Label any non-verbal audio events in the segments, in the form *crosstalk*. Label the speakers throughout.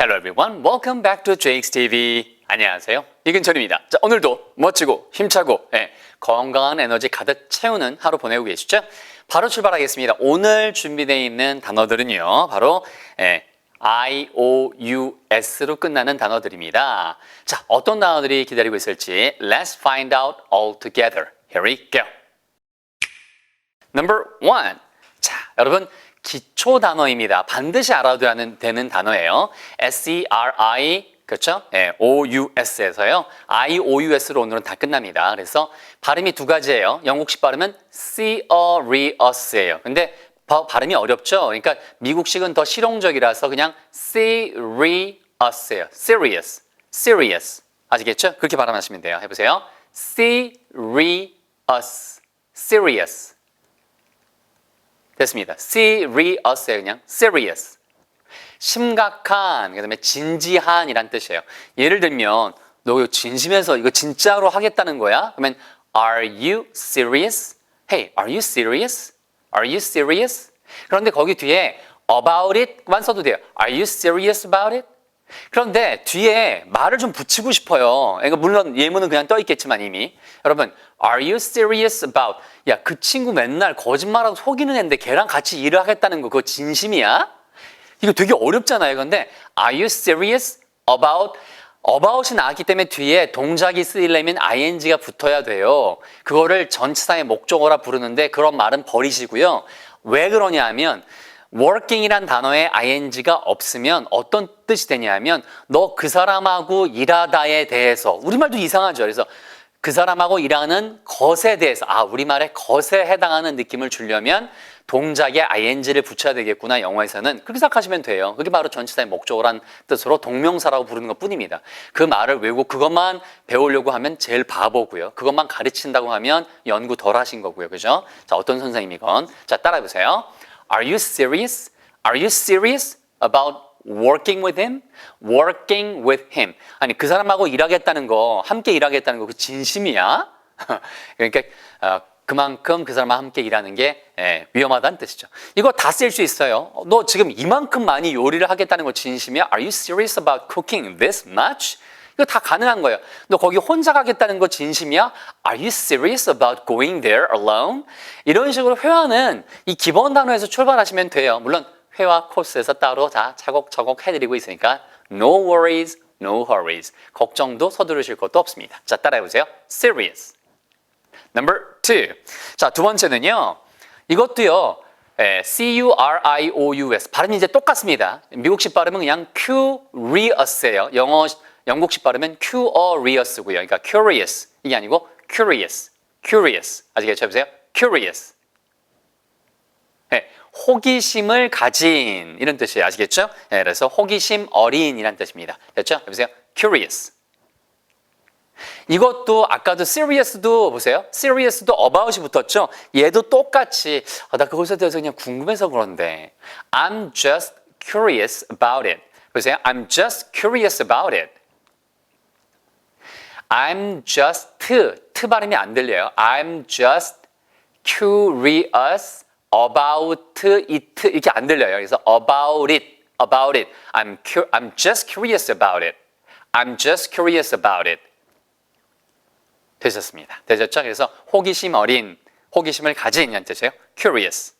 Speaker 1: Hello everyone, welcome back to JX TV. 안녕하세요. 이근철입니다. 자, 오늘도 멋지고 힘차고 예, 건강한 에너지 가득 채우는 하루 보내고 계시죠? 바로 출발하겠습니다. 오늘 준비되어 있는 단어들은요, 바로 예, I, O, U, S로 끝나는 단어들입니다. 자, 어떤 단어들이 기다리고 있을지 Let's find out all together. Here we go. Number one. 자, 여러분 기초 단어입니다. 반드시 알아둬야 되는 단어예요. S-E-R-I 그렇죠? 예, O-U-S에서요. I-O-U-S로 오늘은 다 끝납니다. 그래서 발음이 두 가지예요. 영국식 발음은 serious,예요. 근데 바, 발음이 어렵죠? 그러니까 미국식은 더 실용적이라서 그냥 serious예요. serious, serious. 아시겠죠? 그렇게 발음하시면 돼요. 해보세요. serious, serious. 됐습니다. serious에 그냥 serious. 심각한, 그 다음에 진지한이란 뜻이에요. 예를 들면, 너 이거 진심에서 이거 진짜로 하겠다는 거야? 그러면, are you serious? Hey, are you serious? Are you serious? 그런데 거기 뒤에 about it만 써도 돼요. Are you serious about it? 그런데 뒤에 말을 좀 붙이고 싶어요. 그러니까 물론 예문은 그냥 떠 있겠지만 이미. 여러분, are you serious about? 야, 그 친구 맨날 거짓말하고 속이는 애인데 걔랑 같이 일을 하겠다는 거 그거 진심이야? 이거 되게 어렵잖아요. 근데 are you serious about about이 나왔기 때문에 뒤에 동작이 쓰이려면 ing가 붙어야 돼요. 그거를 전치사의 목적어라 부르는데 그런 말은 버리시고요. 왜 그러냐 하면 working이란 단어에 ing가 없으면 어떤 뜻이 되냐면 너 그 사람하고 일하다에 대해서 우리말도 이상하죠. 그래서 그 사람하고 일하는 것에 대해서 아 우리말의 것에 해당하는 느낌을 주려면 동작에 ing를 붙여야 되겠구나 영어에서는 그렇게 생각하시면 돼요. 그게 바로 전치사의 목적어란 뜻으로 동명사라고 부르는 것뿐입니다. 그 말을 외우고 그것만 배우려고 하면 제일 바보고요. 그것만 가르친다고 하면 연구 덜 하신 거고요. 그죠? 자 어떤 선생님이건 자 따라해 보세요. Are you serious? Are you serious about working with him? working with him. 아니 그 사람하고 일하겠다는 거, 함께 일하겠다는 거 그 진심이야? 그러니까 어, 그만큼 그 사람과 함께 일하는 게 예, 위험하다는 뜻이죠. 이거 다 쓸 수 있어요. 너 지금 이만큼 많이 요리를 하겠다는 거 진심이야? Are you serious about cooking this much? 이거 다 가능한 거예요. 너 거기 혼자 가겠다는 거 진심이야? Are you serious about going there alone? 이런 식으로 회화는 이 기본 단어에서 출발하시면 돼요. 물론 회화 코스에서 따로 다 차곡차곡 해드리고 있으니까 no worries, no hurries. 걱정도 서두르실 것도 없습니다. 자, 따라해보세요. serious. Number two. 자, 두 번째는요. 이것도요. 예, C-U-R-I-O-U-S. 발음이 이제 똑같습니다. 미국식 발음은 그냥 curious예요. 영어, 영국식 발음은 curious고요. 그러니까 curious. 이게 아니고 curious. curious. 아시겠죠? 해보세요. curious. 예, 호기심을 가진 이런 뜻이에요. 아시겠죠? 예, 그래서 호기심 어린이란 뜻입니다. 됐죠? 해보세요. curious. 이것도 아까도 serious도 보세요. serious도 about이 붙었죠. 얘도 똑같이 아, 나 그것에 대해서 그냥 궁금해서 그런데 I'm just curious about it. 보세요. I'm just curious about it. I'm just 트 발음이 안 들려요. I'm just curious about it 이렇게 안 들려요. 그래서 about it, about it. I'm cu- I'm just curious about it. I'm just curious about it. 되셨습니다. 되셨죠? 그래서 호기심 어린, 호기심을 가진 이란 뜻이에요. curious.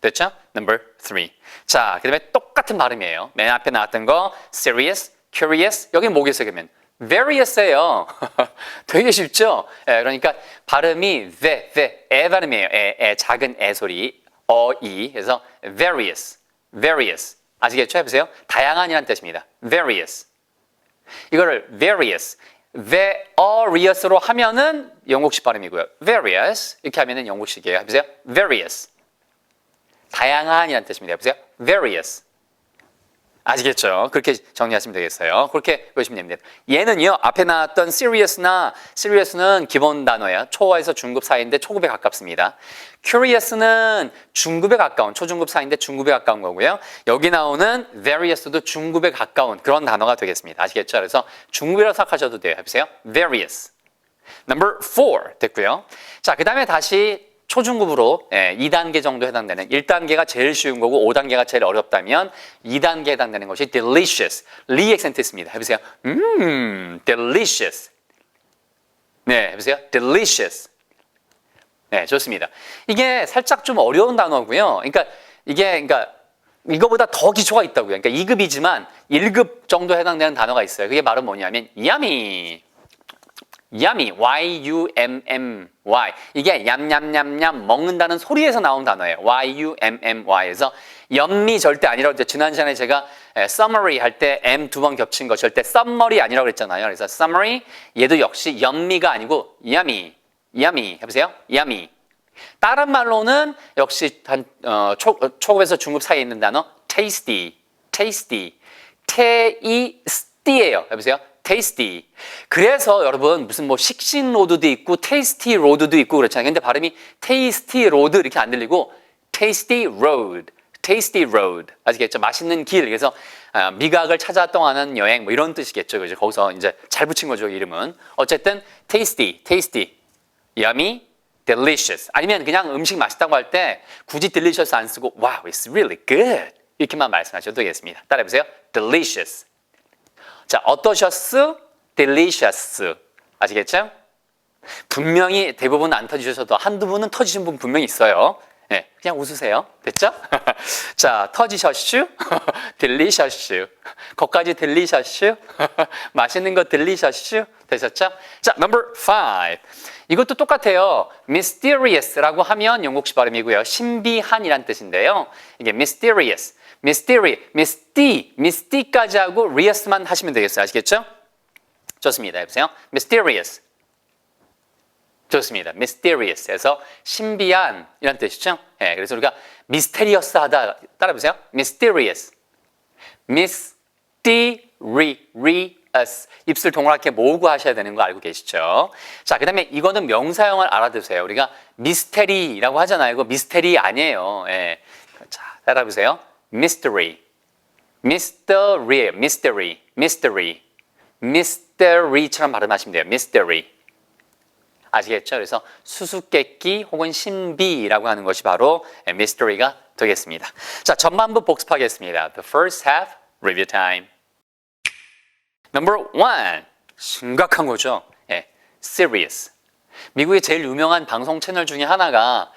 Speaker 1: 됐죠? number three. 자, 그 다음에 똑같은 발음이에요. 맨 앞에 나왔던 거 serious, curious. 여기 뭐겠어요, 그러면? Various예요. *laughs* 되게 쉽죠? 예, 그러니까 발음이 the, the, 에 발음이에요. 에, 에, 작은 에 소리, 어, 이. 그래서 various, various. 아시겠죠? 해보세요. 다양한이라는 뜻입니다. various. 이거를 various, various로 하면은 영국식 발음이고요. various 이렇게 하면은 영국식이에요. 해보세요. various. 다양한이라는 뜻입니다. 해보세요. various. 아시겠죠? 그렇게 정리하시면 되겠어요. 그렇게 보시면 됩니다. 얘는요, 앞에 나왔던 serious나 serious는 기본 단어예요. 초에서 중급 사이인데 초급에 가깝습니다. curious는 중급에 가까운, 초중급 사이인데 중급에 가까운 거고요. 여기 나오는 various도 중급에 가까운 그런 단어가 되겠습니다. 아시겠죠? 그래서 중급이라고 생각하셔도 돼요. 해보세요. various. Number four 됐고요. 자, 그 다음에 다시 초중급으로 예, 2단계 정도 해당되는 1단계가 제일 쉬운 거고 5단계가 제일 어렵다면 2단계 해당되는 것이 delicious. 리 액센트 있습니다. 해보세요. 음, delicious. 네, 해보세요. delicious. 네, 좋습니다. 이게 살짝 좀 어려운 단어고요. 그러니까 이게 그러니까 이거보다 더 기초가 있다고요. 그러니까 2급이지만 1급 정도 해당되는 단어가 있어요. 그게 바로 뭐냐면 yummy. Yummy. y-u-m-m-y. 이게 얌얌얌얌 먹는다는 소리에서 나온 단어예요. y-u-m-m-y에서 연미 절대 아니라고 이제 지난 시간에 제가 에, summary 할 때 m 두 번 겹친 거 절대 summary 아니라고 그랬잖아요. 그래서 summary 얘도 역시 연미가 아니고 yummy. yummy 해보세요. yummy. 다른 말로는 역시 한 어, 초, 어, 초급에서 중급 사이에 있는 단어 tasty, tasty, 테이스티예요. 해보세요. Tasty. 그래서 여러분 무슨 뭐 식신 로드도 있고 tasty 로드도 있고 그렇잖아요. 근데 발음이 tasty 로드 이렇게 안 들리고 tasty road, tasty road 아시겠죠? 맛있는 길. 그래서 아, 미각을 찾아 떠나는 여행 뭐 이런 뜻이겠죠. 그죠? 거기서 이제 잘 붙인 거죠 이름은. 어쨌든 tasty, tasty, yummy, delicious. 아니면 그냥 음식 맛있다고 할 때 굳이 delicious 안 쓰고 wow, it's really good 이렇게만 말씀하셔도 되겠습니다. 따라해 보세요. delicious. 자, 어떠셨어? delicious. 아시겠죠? 분명히 대부분 안 터지셔도 한두 분은 터지신 분 분명히 있어요. 네, 그냥 웃으세요. 됐죠? 자, 터지셨슈? delicious. 거까지 delicious? 맛있는 거 delicious? 되셨죠? 자, number five. 이것도 똑같아요. mysterious라고 하면 영국식 발음이고요. 신비한이란 뜻인데요. 이게 mysterious, mystery, misty, misty까지 하고 rious만 하시면 되겠어요. 아시겠죠? 좋습니다. 해보세요. mysterious. 좋습니다. mysteriously.에서 신비한 이란 뜻이죠. 예, 그래서 우리가 mysterious하다 따라해보세요. mysterious, mysterious 입술 동그랗게 모으고 하셔야 되는 거 알고 계시죠? 자, 그다음에 이거는 명사형을 알아두세요. 우리가 미스테리라고 하잖아요. 이거 미스테리 아니에요. 예. 자, 따라해보세요. mystery, mystery, mystery, mystery, mystery처럼 발음하시면 돼요. mystery. 아시겠죠? 그래서 수수께끼 혹은 신비라고 하는 것이 바로 mystery가 되겠습니다. 자, 전반부 복습하겠습니다. The first half review time. Number one. 심각한 거죠. 예, serious. 미국의 제일 유명한 방송 채널 중에 하나가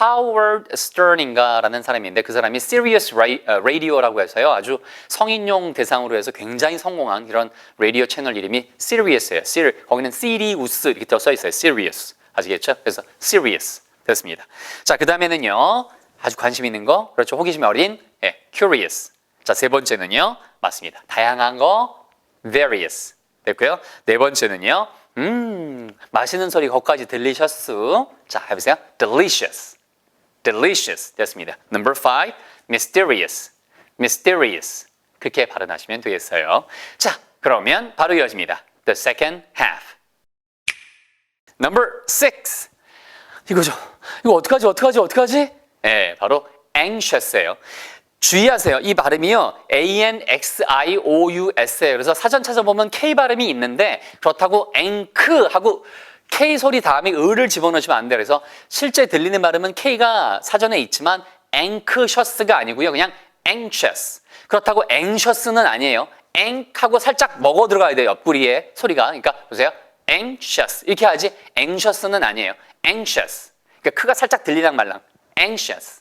Speaker 1: Howard Stern인가라는 사람인데 그 사람이 Serious Radio라고 해서요 아주 성인용 대상으로 해서 굉장히 성공한 이런 라디오 채널 이름이 Serious예요. Ser, 거기는 Sirius 이렇게 써 있어요. Serious 아시겠죠? 그래서 Serious 됐습니다. 자, 그 다음에는요 아주 관심 있는 거 그렇죠 호기심이 어린 예, Curious. 자, 세 번째는요 맞습니다. 다양한 거 Various 됐고요. 네 번째는요 음, 맛있는 소리 거기까지 들리셨어? 자, 해보세요. Delicious. Delicious. 됐습니다. Number five, mysterious. Mysterious. 그렇게 발음하시면 되겠어요. 자, 그러면 바로 이어집니다. The second half. Number six. 이거죠. 이거 어떡하지, 어떡하지, 어떡하지? 예, 네, 바로 anxious예요. 주의하세요. 이 발음이요. A-N-X-I-O-U-S예요. 그래서 사전 찾아보면 K 발음이 있는데 그렇다고 앵크 하고 K 소리 다음에 을을 집어넣으시면 안 돼요. 그래서 실제 들리는 발음은 K가 사전에 있지만 anxious가 아니고요. 그냥 anxious. 그렇다고 anxious는 아니에요. 앵하고 살짝 먹어 들어가야 돼요. 옆구리에 소리가. 그러니까 보세요. anxious. 이렇게 하지 anxious는 아니에요. anxious. 그러니까 크가 살짝 들리랑 말랑. anxious.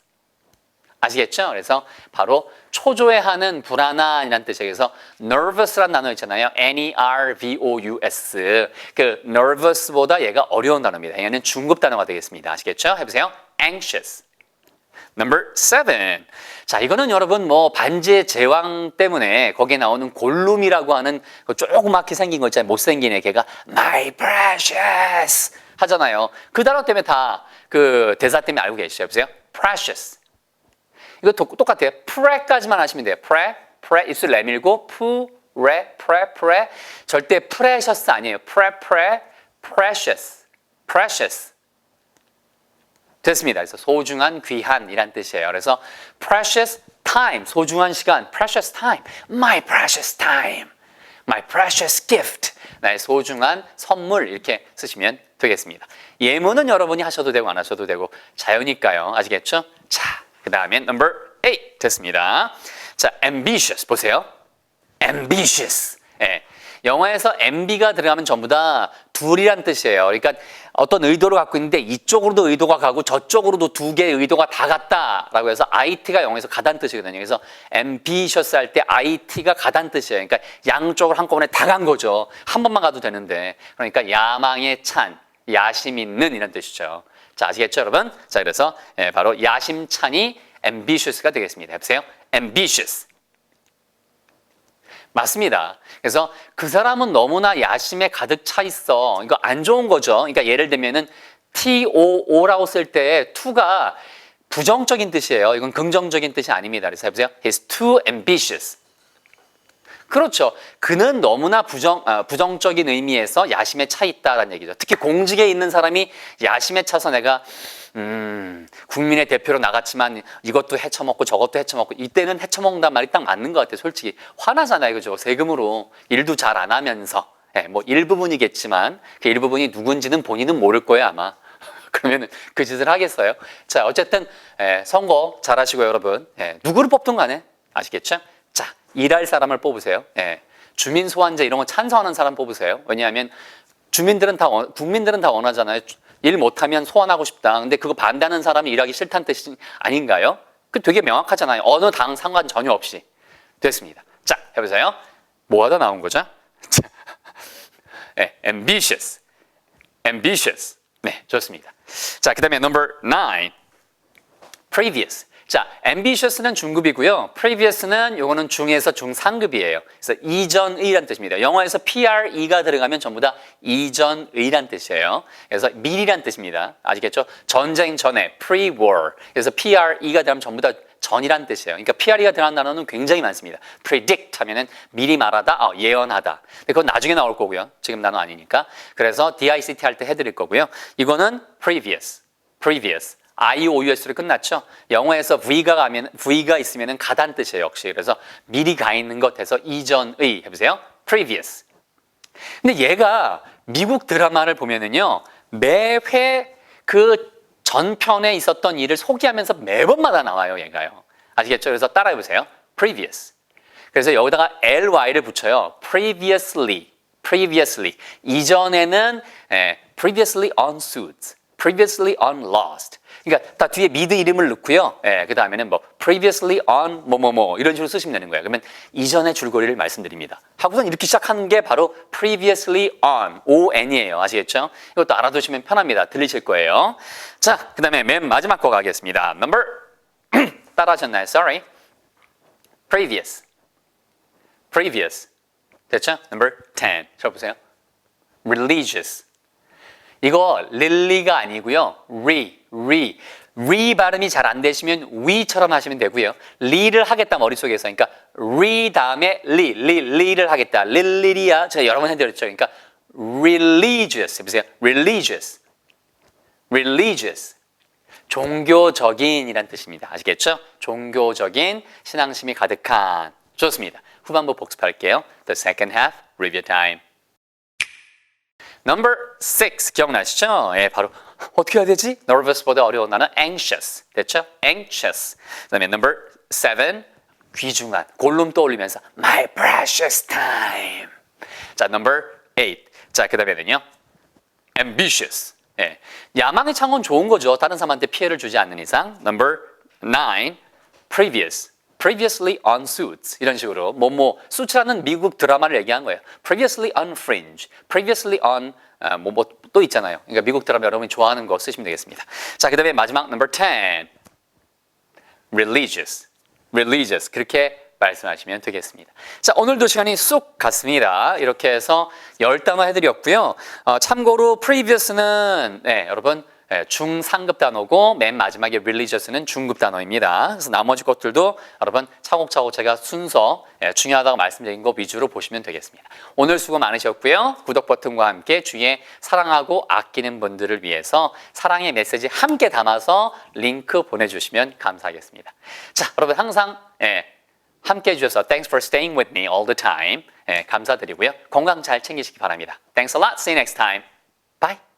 Speaker 1: 아시겠죠? 그래서 바로 초조해하는 불안한이라는 뜻이에요. 그래서 nervous라는 단어 있잖아요. N-E-R-V-O-U-S. 그 nervous보다 얘가 어려운 단어입니다. 얘는 중급 단어가 되겠습니다. 아시겠죠? 해보세요. anxious. Number seven. 자, 이거는 여러분 뭐 반지의 제왕 때문에 거기에 나오는 골룸이라고 하는 그 조그맣게 생긴 거 있잖아요. 못생긴 애 걔가 my precious 하잖아요. 그 단어 때문에 다 그 대사 때문에 알고 계시죠? 보세요. precious. 이거 똑같아요. 프레까지만 하시면 돼요. 프레, 프레 입술 내밀고 푸, 레, 프레, 프레. 절대 프레셔스 아니에요. 프레, 프레, precious, precious. 됐습니다. 그래서 소중한, 귀한이란 뜻이에요. 그래서 precious time, 소중한 시간, precious time, my precious time, my precious gift, 나의 소중한 선물 이렇게 쓰시면 되겠습니다. 예문은 여러분이 하셔도 되고 안 하셔도 되고 자유니까요. 아시겠죠? 자, 그 다음에 number 8 됐습니다. 자, ambitious 보세요. ambitious. 예. 영어에서 MB가 들어가면 전부 다 둘이란 뜻이에요. 그러니까 어떤 의도를 갖고 있는데 이쪽으로도 의도가 가고 저쪽으로도 두 개의 의도가 다 갔다라고 해서 IT가 영어에서 가단 뜻이거든요. 그래서 ambitious 할 때 IT가 가단 뜻이에요. 그러니까 양쪽을 한꺼번에 다 간 거죠. 한 번만 가도 되는데. 그러니까 야망에 찬, 야심 있는 이란 뜻이죠. 자, 아시겠죠, 여러분? 자, 그래서 예, 바로 야심찬이 ambitious가 되겠습니다. 해보세요. ambitious. 맞습니다. 그래서 그 사람은 너무나 야심에 가득 차 있어. 이거 안 좋은 거죠. 그러니까 예를 들면은 TOO라고 쓸 때 to가 부정적인 뜻이에요. 이건 긍정적인 뜻이 아닙니다. 그래서 해보세요. He's too ambitious. 그렇죠. 그는 너무나 부정, 아, 부정적인 의미에서 야심에 차 있다라는 얘기죠. 특히 공직에 있는 사람이 야심에 차서 내가 음, 국민의 대표로 나갔지만 이것도 헤쳐먹고 저것도 헤쳐먹고 이때는 헤쳐먹는단 말이 딱 맞는 것 같아요. 솔직히 화나잖아요. 그죠? 세금으로 일도 잘 안 하면서 예, 뭐 일부분이겠지만 그 일부분이 누군지는 본인은 모를 거예요 아마. *laughs* 그러면 그 짓을 하겠어요. 자 어쨌든 예, 선거 잘하시고 여러분 예, 누구를 뽑든 간에 아시겠죠? 자 일할 사람을 뽑으세요. 예, 주민 소환제 이런 거 찬성하는 사람 뽑으세요. 왜냐하면 주민들은 다 원- 국민들은 다 원하잖아요. 일 못하면 소환하고 싶다. 근데 그거 반대하는 사람이 일하기 싫다는 뜻이 아닌가요? 그 되게 명확하잖아요. 어느 당 상관 전혀 없이 됐습니다. 자 해보세요. 뭐 하다 나온 거죠? *laughs* 네, ambitious, ambitious. 네, 좋습니다. 자, 그 다음에 number nine, previous. 자, ambitious는 중급이고요. previous는 요거는 중에서 중상급이에요. 그래서 이전의란 뜻입니다. 영어에서 pre가 들어가면 전부 다 이전의란 뜻이에요. 그래서 미리란 뜻입니다. 아시겠죠? 전쟁 전에 pre-war. 그래서 pre가 들어가면 전부 다 전이란 뜻이에요. 그러니까 pre가 들어간 단어는 굉장히 많습니다. predict 하면은 미리 말하다, 어, 예언하다. 근데 그건 나중에 나올 거고요. 지금 단어 아니니까. 그래서 dict 할 때 해드릴 거고요. 이거는 previous, previous. IOUS로 끝났죠. 영어에서 V가 가면 V가 있으면은 가단 뜻이에요, 역시. 그래서 미리 가 있는 것에서 이전의 해보세요. previous. 근데 얘가 미국 드라마를 보면은요. 매회 그 전편에 있었던 일을 소개하면서 매번마다 나와요, 얘가요. 아시겠죠? 그래서 따라해 보세요. previous. 그래서 여기다가 ly를 붙여요. previously. previously. 이전에는 예, previously on suits. previously on lost. 그러니까 다 뒤에 미드 이름을 넣고요. 예, 그 다음에는 뭐 previously on 뭐뭐뭐 이런 식으로 쓰시면 되는 거예요. 그러면 이전의 줄거리를 말씀드립니다. 하고선 이렇게 시작하는 게 바로 previously on, on이에요. 아시겠죠? 이것도 알아두시면 편합니다. 들리실 거예요. 자, 그 다음에 맨 마지막 거 가겠습니다. number *clears throat* 따라하셨나요? Sorry. previous. previous. 됐죠? number 10. 쳐보세요. religious. 이거 릴리가 아니고요. re, re. re 발음이 잘 안 되시면 we처럼 하시면 되고요. 리를 하겠다 머릿속에서. 그러니까 re 다음에 li, li, li를 하겠다. 릴리리아 제가 여러 번 해드렸죠. 그러니까 religious 해보세요. religious. religious. 종교적인이란 뜻입니다. 아시겠죠? 종교적인 신앙심이 가득한. 좋습니다. 후반부 복습할게요. The second half, review time. Number six 기억나시죠? 예, 바로 어떻게 해야 되지? Nervous보다 어려운 단어 anxious 됐죠? Anxious. 그다음에 number seven 귀중한 골룸 떠올리면서 my precious time. 자, number eight. 자, 그다음에는요 ambitious. 예, 야망의 창은 좋은 거죠. 다른 사람한테 피해를 주지 않는 이상. Number nine previous. Previously on suits 이런 식으로 뭐뭐 수츠라는 미국 드라마를 얘기한 거예요. previously on fringe, previously on 뭐뭐 또 있잖아요. 그러니까 미국 드라마 여러분이 좋아하는 거 쓰시면 되겠습니다. 자, 그다음에 마지막 number 10 religious, religious 그렇게 말씀하시면 되겠습니다. 자, 오늘도 시간이 쑥 갔습니다. 이렇게 해서 열 단어 해드렸고요. 어, 참고로 previous는 네, 여러분 예, 중상급 단어고 맨 마지막에 religious는 중급 단어입니다. 그래서 나머지 것들도 여러분 차곡차곡 제가 순서 예, 중요하다고 말씀드린 거 위주로 보시면 되겠습니다. 오늘 수고 많으셨고요. 구독 버튼과 함께 주위에 사랑하고 아끼는 분들을 위해서 사랑의 메시지 함께 담아서 링크 보내주시면 감사하겠습니다. 자, 여러분 항상 예, 함께 해주셔서 thanks for staying with me all the time 예, 감사드리고요. 건강 잘 챙기시기 바랍니다. Thanks a lot. See you next time. Bye.